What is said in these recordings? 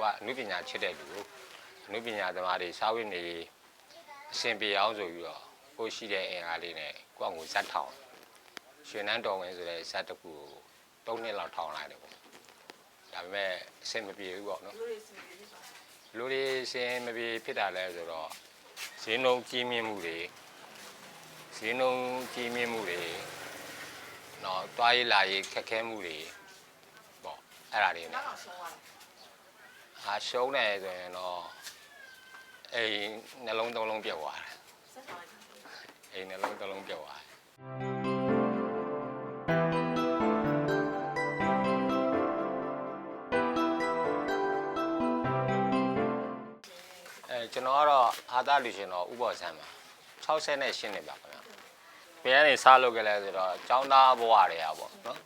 ကိုကအနုပညာချစ်တဲ့လူကိုအနုပညာသမားတွေစာဝတ်နေအဆင်ပြေအောင်ဆိုပြီးတော့ကိုရှိတဲ့အင်အားလေးနဲ့ကိုကငိုဇက်ထောင်ရွှေနန်းတော်ဝင်ဆိုတဲ့ဇက်တစ်ခုကို၃နှစ်လောက်ထောင်လိုက်တယ်ပေါ့ဒါပေမဲ့အဆင်မပြေဘူးပေါ့နော်လူတွေစင်မပြေဖြစ်တာလဲဆိုတော့ဈေးနှုန်းကြီးမြင့်မှုတွေဈေးနှုန်းကြီးမြင့်မှုတွေနော်တွားရေးလာရေးခက်ခဲမှုတွေပေါ့အဲ့ဒါတွေနဲ့ အာရှုံးတယ်ဆိုရင်တော့အိမ်နှလုံးသုံးလုံးပြတ်သွားတယ်အိမ်နှလုံးသုံးလုံးပြတ်သွားတယ်အဲကျွန်တော်ကတော့အာသာလူရှင်တော်ဥပ္ပောဆန်းပါ68နဲ့ရှင်းနေပါခင်ဗျဘယ်ကနေစလုပ်ကြလဲဆိုတော့ចောင်းသားဘဝတွေကပေါ့နော်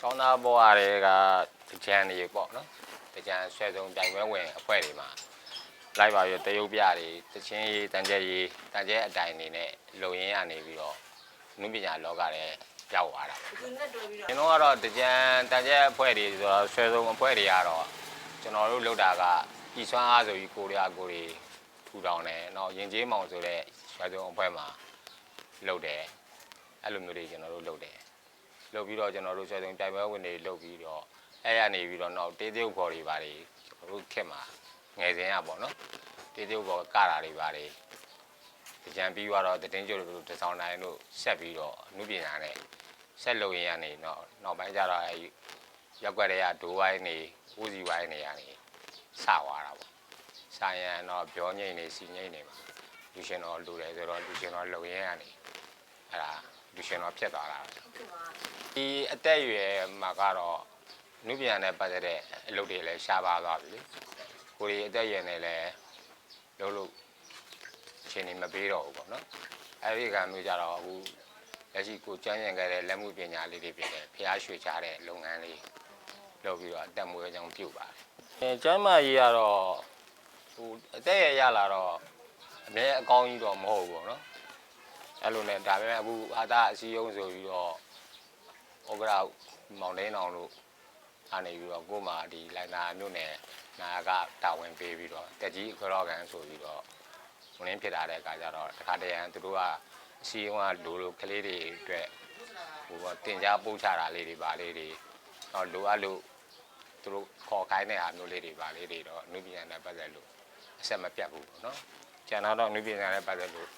ចောင်းသားဘဝတွေကကြံနေပေါ့နော် တကြံဆွဲဆုံးပြိုင်ပွဲဝင်အဖွဲ့တွေမှာလိုက်ပါရတရုပ်ပြတွေတချင်းရေးတန်ကျဲရေးတန်ကျဲအတိုင်အနေနဲ့လုံရင်းရနေပြီးတော့နုပညာလောကတဲ့ရောက်သွားတာပေါ့ကျွန်တော်ကတော့တကြံတန်ကျဲအဖွဲ့တွေဆိုတော့ဆွဲဆုံးအဖွဲ့တွေကတော့ကျွန်တော်တို့လောက်တာကဤဆွမ်းအားဆိုပြီးကိုရီးယားကိုရီးထူထောင်တယ်တော့ရင်ကျေးမောင်ဆိုတဲ့ဆွဲဆုံးအဖွဲ့မှာလုပ်တယ်အဲ့လိုမျိုးတွေကျွန်တော်တို့လုပ်တယ်လုပ်ပြီးတော့ကျွန်တော်တို့ဆွဲဆုံးပြိုင်ပွဲဝင်တွေလုပ်ပြီးတော့ အဲ့ရနေပြီးတော့နောက်တေးသေးဥခေါ်တွေပါတွေကျွန်တော်တို့ခက်မှာငယ်စဉ်ရပေါ့နော်တေးသေးဥခေါ်ကတာတွေပါတွေတကြံပြီးတော့တတင်းကျိုးတို့တစောင်းတိုင်းတို့ဆက်ပြီးတော့အမှုပညာနဲ့ဆက်လုပ်ရင်ရနေတော့နောက်ပိုင်းကျတော့အဲရက်ွက်တွေကဒိုးဝိုင်းနေဦးစီဝိုင်းနေရနေစသွားတာပေါ့စရန်တော့ပြောငိမ့်နေစီငိမ့်နေမှာလူရှင်တော်လူတယ်ဆိုတော့လူရှင်တော်လုပ်ရင်ရနေအဲ့ဒါလူရှင်တော်ဖြစ်သွားတာဟုတ်ကဲ့ပါဒီအသက်အရွယ်မှာကတော့ နုပြန်နဲ့ပတ်သက်တဲ့အလုပ်တွေလည်းရှားပါသွားပြီလေကိုရီအသက်အရွယ်နဲ့လည်းလုပ်လို့အချိန်နေမပေးတော့ဘူးပေါ့နော်အဲ့ဒီကမျိုးကြတော့အခုလက်ရှိကိုကျန်းကျင်ခဲ့တဲ့လက်မှုပညာလေးတွေပြင်တယ်ဖျားရွှေချတဲ့လုပ်ငန်းလေးလုပ်ပြီးတော့အသက်မွေးကြောင်းပြုတ်ပါတယ်အဲကျမ်းမာရေးကတော့ဟိုအသက်ရရလာတော့အမြဲအကောင်းကြီးတော့မဟုတ်ဘူးပေါ့နော်အဲ့လိုနဲ့ဒါပေမဲ့အခုအာသာအစည်းအရုံးဆိုပြီးတော့ဩဂရမောင်ဒင်းအောင်တို့ အနေပြီးတော့ကို့မှာဒီလိုင်နာမြို့နယ်နာကတာဝန်ပေးပြီးတော့တက်ကြီးခရော့ကန်ဆိုပြီးတော့ဝင်ရင်းဖြစ်လာတဲ့အခါကျတော့တခါတရံသူတို့ကအစီအုံးကလိုလိုကလေးတွေအတွက်ဟိုတော့တင် जा ပို့ချတာလေးတွေပါလေးတွေတော့လိုအပ်လို့သူတို့ခေါ်ခိုင်းတဲ့ဟာမျိုးလေးတွေပါလေးတွေတော့အနုပညာနဲ့ပတ်သက်လို့အဆက်မပြတ်ဘူးပေါ့နော်ကျန်တော့အနုပညာနဲ့ပတ်သက်လို့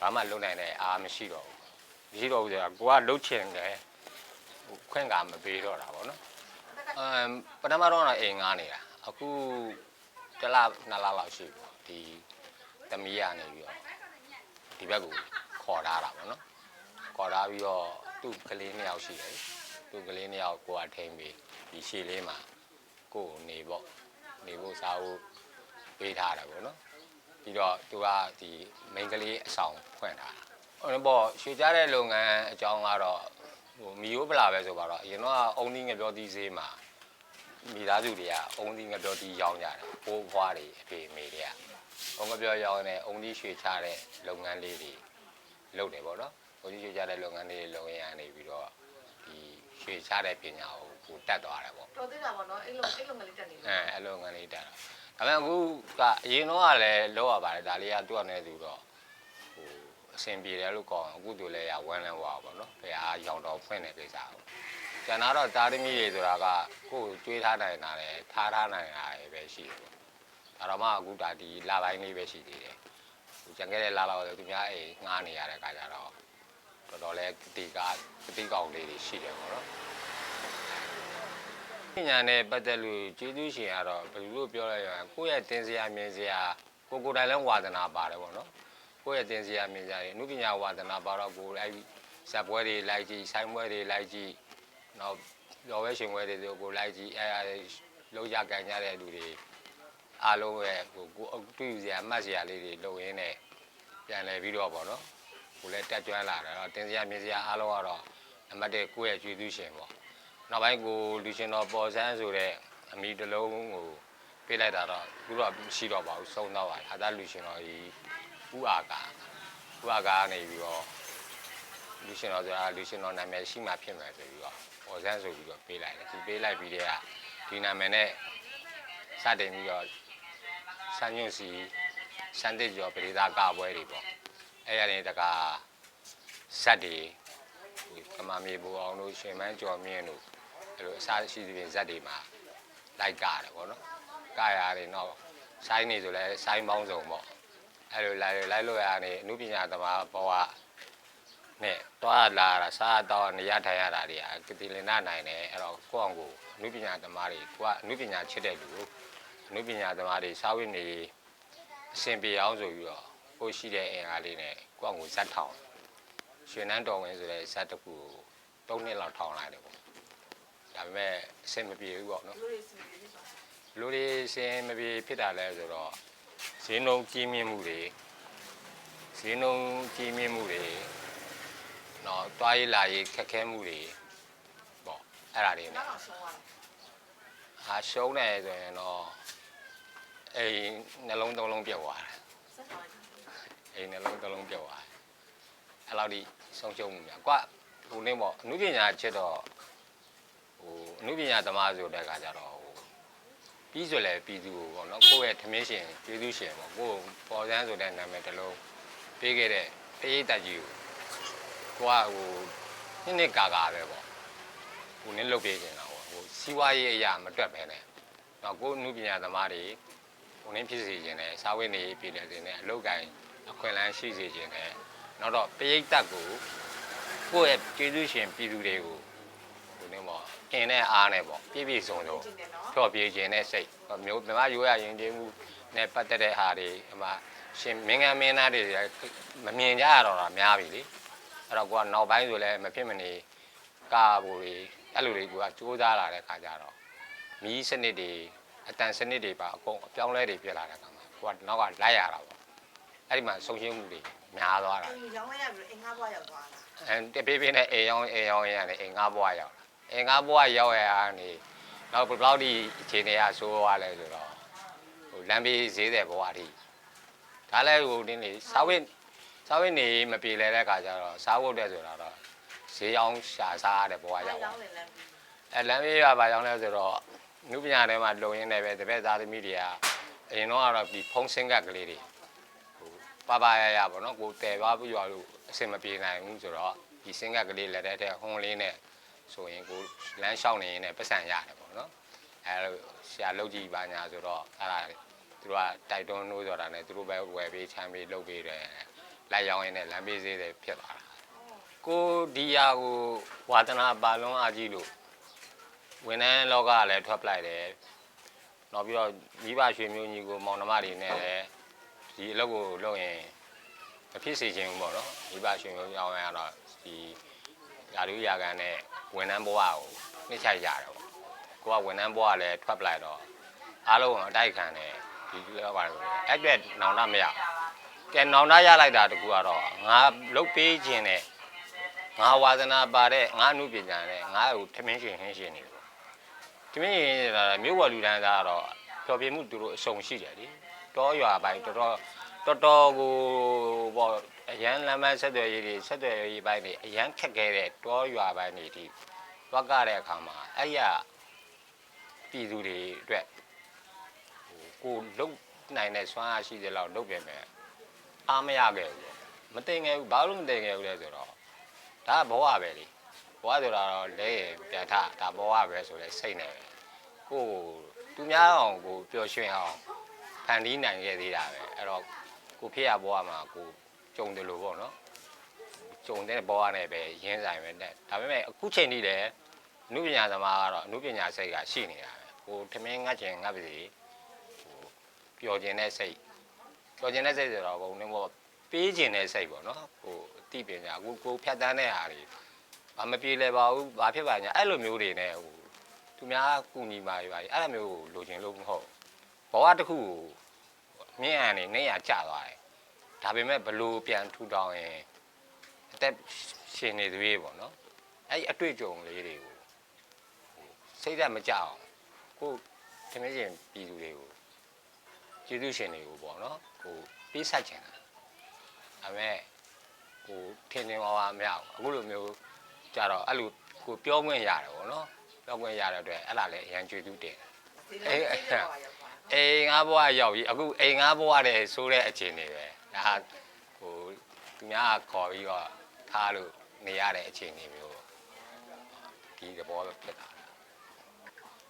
ဘာမှလုပ်နိုင်တဲ့အားမရှိတော့ဘူးမရှိတော့ဘူးဆိုတာကိုကလှုပ်ချင်တယ်ခွင့်ကမပေးတော့တာဗောနော် အမ်ပထမတော့ကတော့အိမ်ငားနေတာအခုတစ်လနှစ်လလောက်ရှိပြီဒီသမီးရနေပြီးတော့ဒီဘက်ကိုခေါ်ထားတာဗောနော်ခေါ်ထားပြီးတော့သူ့ကလေးနှစ်ယောက်ရှိတယ်သူ့ကလေးနှစ်ယောက်ကိုအထိန်ပြီးဒီရှေ့လေးမှာကိုယ်ကိုနေပေါ့နေဖို့စားဖို့ပေးထားတယ်ဗောနော်ပြီးတော့သူကဒီမိန်းကလေးအဆောင်ဖွင့်ထားတာဟိုဘောရွှေကြတဲ့လုပ်ငန်းအကြောင်းကတော့ဟိုမီယိုးပလာပဲဆိုပါတော့အရင်တော့အုံသီးငပြောသီးဈေးမှာ မိသားစုတွေကအုံသီးငပြောသီးရောင်းကြတယ်ဘိုးဘွားတွေအဖေအမေတွေကအုံငပြောရောင်းနေအုံသီးရွှေချတဲ့လုပ်ငန်းလေးတွေလုပ်တယ်ပေါ့နော်အုံသီးရွှေချတဲ့လုပ်ငန်းလေးတွေလုပ်ရင်းကနေပြီးတော့ဒီရွှေချတဲ့ပညာကိုကိုတက်သွားတယ်ပေါ့တော်သေးတာပေါ့နော်အဲ့လိုအဲ့လိုငလေးတက်နေအဲလို့အဲ့လိုငန်းလေးတက်တာဒါပေမဲ့အခုကအရင်တော့ကလည်းလောက်ရပါတယ်ဒါလေးကသူ့အနေနဲ့သူတော့ဟိုအဆင်ပြေတယ်လို့ကောင်းအခုသူလည်းရဝမ်းလန်းသွားပါတော့ဘယ်ဟာရောင်တော်ဖွင့်တဲ့ကိစ္စကို ကျန်တော့တာသမီတွေဆိုတာကကိုယ်ကျွေးထားနိုင်တာလေထားထားနိုင်တာပဲရှိတယ်ပေါ့ဒါတော့မှအခုဒါဒီလာပိုင်းလေးပဲရှိသေးတယ်ဟိုကျန်ခဲ့တဲ့လာလောက်ဆိုသူများအိမ်ငှားနေရတဲ့အခါကျတော့တော်တော်လေးတိကတိကောင်လေးတွေရှိတယ်ပေါ့နော်ပညာနဲ့ပတ်သက်လို့ကျေးဇူးရှင်ကတော့ဘယ်လိုလို့ပြောရလဲကိုယ့်ရဲ့တင်စရာမြင်စရာကိုကိုယ်တိုင်လည်းဝါသနာပါတယ်ပေါ့နော်ကိုယ့်ရဲ့တင်စရာမြင်စရာတွေအမှုပညာဝါသနာပါတော့ကိုယ်လိုက်ဇက်ပွဲတွေလိုက်ကြည့်ဆိုင်ပွဲတွေလိုက်ကြည့် နောက်လော်ဝဲရှင်ပွဲတွေဆိုကိုယ်လိုက်ကြည့်အဲအဲလုံးရကန်ကြတဲ့လူတွေအားလုံးရဲ့ဟိုကိုယ်တွေ့ယူစရာမှတ်စရာလေးတွေလုပ်ရင်းနဲ့ပြန်လဲပြီးတော့ပေါ့နော်ကိုယ်လည်းတက်ကြွလာတယ်တော့တင်စရာမြင်စရာအားလုံးကတော့နံပါတ်1ကိုယ့်ရဲ့ကျေးဇူးရှင်ပေါ့နောက်ပိုင်းကိုလူရှင်တော်ပေါ်ဆန်းဆိုတဲ့အမိတစ်လုံးကိုပေးလိုက်တာတော့ခုတော့မရှိတော့ပါဘူးဆုံးတော့ပါအာသာလူရှင်တော်ကြီးဥအာကာဥအာကာကနေပြီးတော့လူရှင်တော်ဆိုတာလူရှင်တော်နာမည်ရှိမှဖြစ်မယ်ဆိုပြီးတော့ ပေါ်ဆန်းဆိုပြီးတော့ပေးလိုက်တယ်ဒီပေးလိုက်ပြီးတဲ့ကဒီနာမည်နဲ့စတင်ပြီးတော့ဆန်းညွန့်စီစန်းတစ်ကျော်ပရိသတ်ကပွဲတွေပေါ့အဲ့ရတဲ့တကာဇက်တွေကမာမီဘူအောင်တို့ရှင်မန်းကျော်မြင့်တို့အဲ့လိုအစားရှိသဖြင့်ဇက်တွေမှာလိုက်ကြတယ်ပေါ့နော်ကရတယ်တော့ဆိုင်းနေဆိုလဲဆိုင်းပေါင်းစုံပေါ့အဲ့လိုလိုက်လိုက်လို့ရတယ်အမှုပညာသမားဘဝ နဲ့တွားလာတာစားတော့နေရထိုင်ရတာတွေကကတိလင်နာနိုင်တယ်အဲ့တော့ကိုယ့်အောင်ကိုအမှုပညာသမားတွေကိုကအမှုပညာချစ်တဲ့လူကိုအမှုပညာသမားတွေစာဝတ်နေအစဉ်ပြေအောင်ဆိုပြီးတော့ကိုရှိတဲ့အင်အားလေးနဲ့ကိုယ့်အောင်ကိုဇက်ထောင်ရွှေနန်းတော်ဝင်ဆိုတဲ့ဇက်တစ်ခုကို၃နှစ်လောက်ထောင်လိုက်တယ်ပေါ့ဒါပေမဲ့အဆင်မပြေဘူးပေါ့နော်လူတွေစီပြီးဆိုလူတွေအဆင်မပြေဖြစ်တာလဲဆိုတော့ဈေးနှုန်းကြီးမြင့်မှုတွေဈေးနှုန်းကြီးမြင့်မှုတွေ နော်တွားရေးလာရေးခက်ခဲမှုတွေပေါ့အဲ့ဒါတွေနောနဲ့က်အောင်ဆုံးသွားတယ်အာရှုံးတယ်ဆိုရင်တော့အိမ်နှလုံးသုံးလုံးပြုတ်သွားတယ်ဆက်သွားတယ်အိမ်နှလုံးသုံးလုံးပြုတ်သွားတယ်အဲ့လောက်ဒီဆုံးရှုံးမှုများကွာဟိုနေပေါ့အမှုပညာချစ်တော့ဟိုအမှုပညာသမားဆိုတဲ့အခါကျတော့ဟိုပြီးဆိုလဲပြီးသူကိုပေါ့နော်ကိုယ့်ရဲ့ထမင်းရှင်ကျေးဇူးရှင်ပေါ့ကိုယ်ပေါ်စန်းဆိုတဲ့နာမည်တစ်လုံးပေးခဲ့တဲ့ပရိသတ်ကြီးကို ကိုကဟိုနှစ်နှစ်ကာကာပဲပေါ့ဟိုနင်းလုတ်ပေးနေတာပေါ့ဟိုစီးပွားရေးအရာမတွက်ပဲနဲ့တော့ကိုယ်အမှုပညာသမားတွေဟိုနင်းဖြစ်စေခြင်းနဲ့စာဝတ်နေရေးပြည်တယ်ခြင်းနဲ့အလုပ်ကိုင်းအခွင့်အလမ်းရှိစေခြင်းနဲ့နောက်တော့ပရိသတ်ကိုကိုယ့်ရဲ့ကျေးဇူးရှင်ပြည်သူတွေကိုဟိုနင်းပေါ့အင်းနဲ့အားနဲ့ပေါ့ပြည့်ပြည့်စုံစုံကျင်းတယ်နော်ဖြော်ပြခြင်းနဲ့စိတ်မျိုးမြမရိုးရရင်ကျေးမှုနဲ့ပတ်သက်တဲ့ဟာတွေအမှရှင်မင်းငယ်မင်းသားတွေမမြင်ကြရတော့တာများပြီလေ အဲ့တော့ကိုကနောက်ပိုင်းဆိုလဲမဖြစ်မနေကာဖို့တွေအဲ့လိုတွေကစူးစမ်းလာတဲ့ခါကျတော့မီးစနစ်တွေအတန်စနစ်တွေပါအကုန်အပြောင်းလဲတွေဖြစ်လာတဲ့ခါမှာကိုကနောက်ကလိုက်ရတာပေါ့အဲ့ဒီမှာဆုံးရှုံးမှုတွေများသွားတာအိမ်ရောင်းလိုက်ရပြီးအင်္ဂါဘွားရောက်သွားတာအဲတပြေးပြေးနဲ့အိမ်ရောင်းအိမ်ရောင်းရတယ်အိမ်ငါးဘွားရောက်လာအိမ်ငါးဘွားရောက်ရတာနေနောက်ဘယ်လောက်ဒီအခြေအနေကဆိုးသွားလဲဆိုတော့ဟိုလမ်းဘေးဈေးတဲ့ဘွားအထိဒါလည်းဟိုတင်းနေစာဝတ် စာဝတ်နေမပြေလဲတဲ့ခါကျတော့စားဖို့တဲ့ဆိုတာတော့ဈေးရောင်းရှာစားရတဲ့ဘွားရောက်ရောသွားင်းလေလမ်းပြီးအဲလမ်းဘေးကဘာကြောင့်လဲဆိုတော့နုပညာထဲမှာလုံရင်းနေပဲတပည့်သားသမီးတွေကအရင်တော့ကတော့ဒီဖုံးစင်းကပ်ကလေးတွေဟိုပါပါရရပေါ့နော်ကိုတယ်သွားပြီးရွာလို့အဆင်မပြေနိုင်ဘူးဆိုတော့ဒီစင်းကပ်ကလေးလက်ထဲထဲဟွန်းလေးနဲ့ဆိုရင်ကိုလမ်းလျှောက်နေရင်လည်းပတ်စံရတယ်ပေါ့နော်အဲလိုဆရာလုပ်ကြည့်ပါညာဆိုတော့အဲ့ဒါသူတို့ကတိုက်တွန်းလို့ဆိုတာနဲ့သူတို့ပဲဝယ်ပေးချမ်းပေးလုပ်ပေးတယ် လိုက်ရောင်းရင်းနဲ့လမ်းပေးသေးတယ်ဖြစ်သွားတာကိုဒီယာကိုဝါသနာပါလုံးအကြီးလို့ဝန်ထမ်းလောကကလည်းထွက်ပလိုက်တယ်။နောက်ပြီးတော့မိဘရွှေမျိုးကြီးကိုမောင်နှမတွေနဲ့လည်းဒီအလုပ်ကိုလုပ်ရင်မဖြစ်စေချင်ဘူးပေါ့နော်။မိဘရွှေမျိုးကြောင်းရတော့ဒီယာလူရာကန်နဲ့ဝန်ထမ်းဘဝကိုနှိမ့်ချရတယ်ပေါ့။ကိုကဝန်ထမ်းဘဝလည်းထွက်ပလိုက်တော့အားလုံးအတိုက်ခံတယ်ဒီလောကလို့အဲ့အတွက်နောင်တမရဘူး။ ကဲနောင်တရလိုက်တာတကူကတော့ငါလုတ်ပေးခြင်းနဲ့ငါဝါသနာပါတဲ့ငါအမှုပညာနဲ့ငါ့ကိုထမင်းရှင်ဟင်းရှင်နေတယ်ဒီမင်းရင်လာမြို့ဝလူတန်းသားကတော့ပျော်ပြမှုသူတို့အစုံရှိတယ်လေတောရွာပိုင်းတော်တော်တော်တော်ကိုပေါ့အရန်လမ်းမဆက်သွယ်ရေးတွေဆက်သွယ်ရေးပိုင်းတွေအရန်ခက်ခဲတဲ့တောရွာပိုင်းတွေဒီတွက်ကြတဲ့အခါမှာအဲ့ရပြည်သူတွေအတွက်ဟိုကိုလုံနိုင်တဲ့စွမ်းအားရှိတဲ့လောက်လုပ်ပြင်မယ် အားမရခဲ့ဘူးပေါ့မတင်ခဲ့ဘူးဘာလို့မတင်ခဲ့ဘူးလဲဆိုတော့ဒါကဘဝပဲလေဘဝဆိုတာတော့လဲရပြန်ထဒါဘဝပဲဆိုလဲစိတ်နဲ့ပဲကိုယ်သူများအောင်ကိုပျော်ရွှင်အောင်ဖန်တီးနိုင်ခဲ့သေးတာပဲအဲ့တော့ကိုဖြစ်ရဘဝမှာကိုကြုံတယ်လို့ပေါ့နော်ကြုံတဲ့ဘဝနဲ့ပဲရင်းဆိုင်ပဲတဲ့ဒါပေမဲ့အခုချိန်ထိလည်းအနုပညာသမားကတော့အနုပညာစိတ်ကရှိနေတာပဲကိုထမင်းငတ်ချင်ငတ်ပါစေဟိုပျော်ခြင်းတဲ့စိတ် ပျော်ခြင်းတဲ့စိတ်ဆိုတော့ဘုံနဲ့ပေါ့ပေးခြင်းတဲ့စိတ်ပေါ့နော်ဟိုအတိပညာကိုကိုဖြတ်တန်းတဲ့ဟာတွေဘာမပြေလဲပါဘူးဘာဖြစ်ပါညာအဲ့လိုမျိုးတွေနဲ့ဟိုသူများကူညီပါရပါအဲ့လိုမျိုးကိုလိုချင်လို့မဟုတ်ဘဝတစ်ခုကိုမြင့်အန်နေနေရကျသွားတယ်ဒါပေမဲ့ဘလို့ပြန်ထူထောင်ရင်အသက်ရှင်နေသေးရေပေါ့နော်အဲ့ဒီအတွေ့အကြုံလေးတွေကိုဟိုစိတ်ဓာတ်မကြအောင်ကိုတမင်းရှင်ပြည်သူတွေကိုကျေးဇူးရှင်တွေကိုပေါ့နော် ဟိုပေးဆက်ချင်တာဒါပေမဲ့ဟိုထင်ထင်ပါပါမရဘူးအခုလိုမျိုးကြတော့အဲ့လိုကိုပြောခွင့်ရတယ်ဗောနော်ပြောခွင့်ရတဲ့အတွက်အဲ့ဒါလည်းအရန်ကြွေးတူးတယ်ဒီလိုအင်္ဂါဘွားရောက်သွားအိမ်ငါးဘွားရောက်ပြီအခုအိမ်ငါးဘွားတဲ့ဆိုးတဲ့အခြေအနေပဲဒါဟာဟိုသူများကခေါ်ပြီးတော့ထားလို့နေရတဲ့အခြေအနေမျိုးပေါ့ဒီသဘောပဲဖြစ်တာ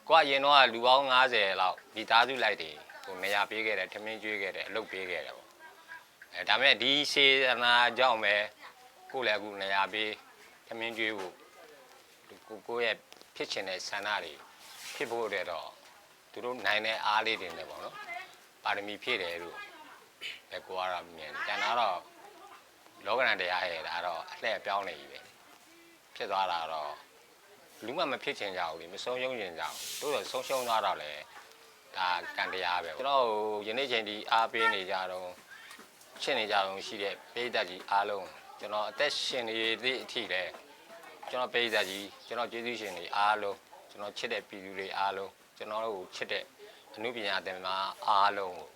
ကိုကအရင်တော့ကလူပေါင်း90လောက်ဒီသားစုလိုက်တွေ ဟိုနေရာပေးခဲ့တယ်ထမင်းကျွေးခဲ့တယ်အလုပ်ပေးခဲ့တယ်ပေါ့အဲဒါမဲ့ဒီစေတနာကြောင့်ပဲကိုလည်းအခုနေရာပေးထမင်းကျွေးဖို့ကိုကိုရဲ့ဖြစ်ချင်တဲ့ဆန္ဒတွေဖြစ်ဖို့အတွက်တော့သူတို့နိုင်တဲ့အားလေးတွေနဲ့ပေါ့နော်ပါရမီဖြည့်တယ်လို့ပဲကိုကတော့မြင်တယ်ကျန်တာတော့လောကရန်တရားရဲ့ဒါတော့အလှည့်အပြောင်းနေပြီပဲဖြစ်သွားတာတော့လူမှမဖြစ်ချင်ကြဘူးလေမဆုံးရှုံးချင်ကြဘူးတိုးတော့ဆုံးရှုံးသွားတော့လေ ဒါကံတရားပဲကျွန်တော်ဟိုယနေ့ချိန်ဒီအားပေးနေကြတော့ရှင်းနေကြတော့ရှိတဲ့ပိဋကတ်ကြီးအားလုံးကျွန်တော်အသက်ရှင်နေသည့်အထိလဲကျွန်တော်ပိဋကတ်ကြီးကျွန်တော်ကျေးဇူးရှင်တွေအားလုံးကျွန်တော်ချစ်တဲ့ပြည်သူတွေအားလုံးကျွန်တော်တို့ချစ်တဲ့အမှုပညာသင်မှာအားလုံးကို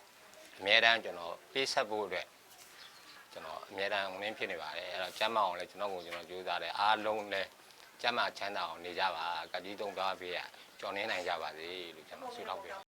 အများတန်းကျွန်တော်ပေးဆက်ဖို့အတွက်ကျွန်တော်အများတန်းဝင်င်းဖြစ်နေပါတယ်အဲ့တော့ကျမ်းမအောင်လဲကျွန်တော်ကိုကျွန်တော်ကြိုးစားတယ်အားလုံးလဲကျမ်းမချမ်းသာအောင်နေကြပါကတိတုံသွားပေးရကြော်နေနိုင်ကြပါစေလို့ကျွန်တော်ဆုတောင်းပေး